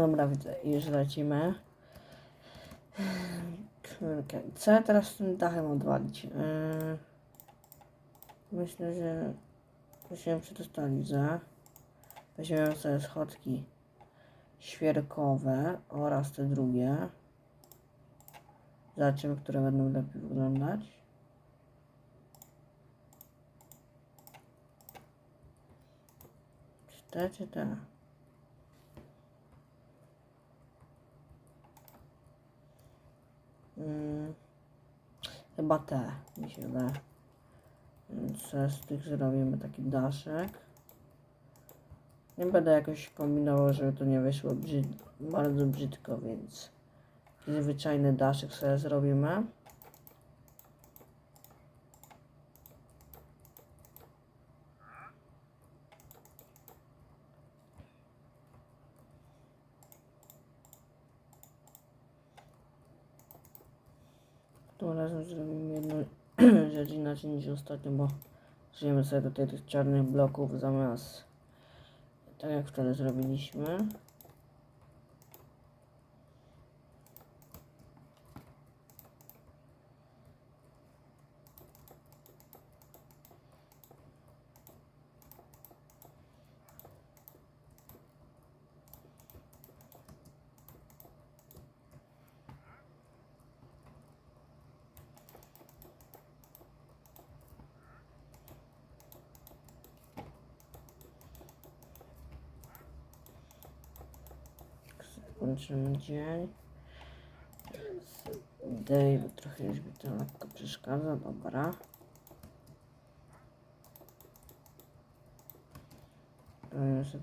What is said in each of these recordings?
Dobra, widzę, już lecimy. Co ja teraz z tym dachem odwalić? Yy, myślę, że musimy przetestowalić za. Weźmiemy sobie schodki świerkowe oraz te drugie. Zobaczymy, które będą lepiej wyglądać. Te, czy te? Chyba te, mi się wydaje. Więc z tych zrobimy taki daszek. Nie będę jakoś kombinował, żeby to nie wyszło brzyd bardzo brzydko, więc zwyczajny daszek sobie zrobimy. Tym razem zrobimy jedną rzecz inaczej niż ostatnio, bo żyjemy sobie tutaj tych czarnych bloków zamiast tak jak wtedy zrobiliśmy. Kończymy dzień. Dave trochę już mi to lekko przeszkadza, dobra.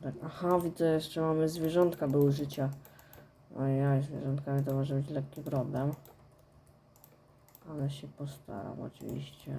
Tak. Aha, widzę, jeszcze mamy zwierzątka do użycia. Ojej, zwierzątkami to może być lekki problem. Ale się postaram oczywiście.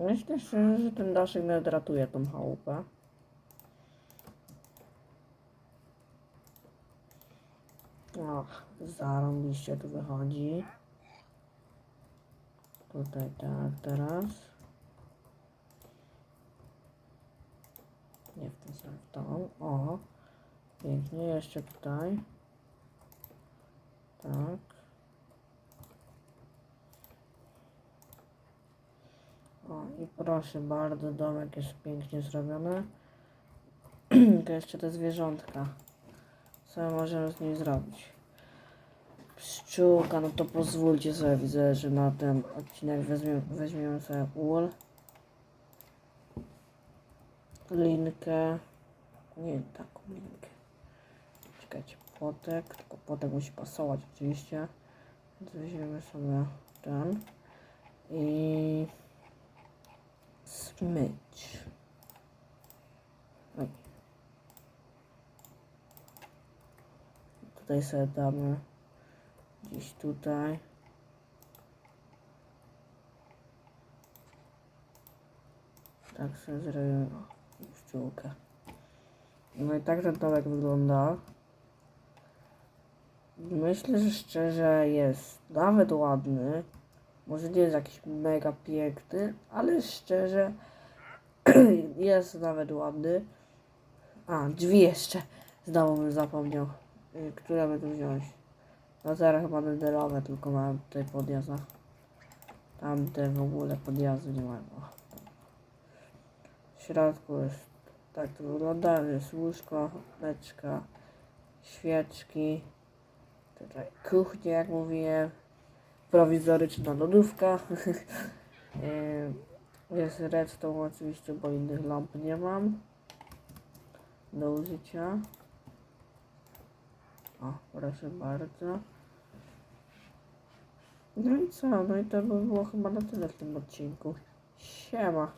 Myślę szczerze, że ten daszek nadratuje tą chałupę. Och, zarąbiście tu wychodzi. Tutaj tak, teraz. Nie w ten sam, w tą. O, pięknie, jeszcze tutaj. Tak. I proszę bardzo, domek jest pięknie zrobiony. Tylko jeszcze te zwierzątka. Co możemy z niej zrobić? Pszczółka, no to pozwólcie sobie, widzę, że na ten odcinek weźmiemy, weźmiemy sobie ul. Linkę. Nie taką linkę. Czekajcie, płotek. Tylko płotek musi pasować oczywiście. Więc weźmiemy sobie ten. I Oj. Tutaj sobie damy gdzieś tutaj. Tak sobie zrobimy pszczółkę. No i tak ten domek wygląda. Myślę, że szczerze jest nawet ładny. Może nie jest jakiś mega piękny, ale szczerze jest nawet ładny. A, drzwi jeszcze. Znowu bym zapomniał. Y, Które by tu wziąć? No teraz chyba nederowe, tylko mam tutaj podjazd. Tamte w ogóle podjazdu nie mają. W środku jest tak to wygląda, jest łóżko, beczka, świeczki. Tutaj kuchnia, jak mówiłem prowizoryczna lodówka. E, Jest redstone oczywiście, bo innych lamp nie mam do użycia. O, proszę bardzo. No i co? No i to by było chyba na tyle w tym odcinku. Siema.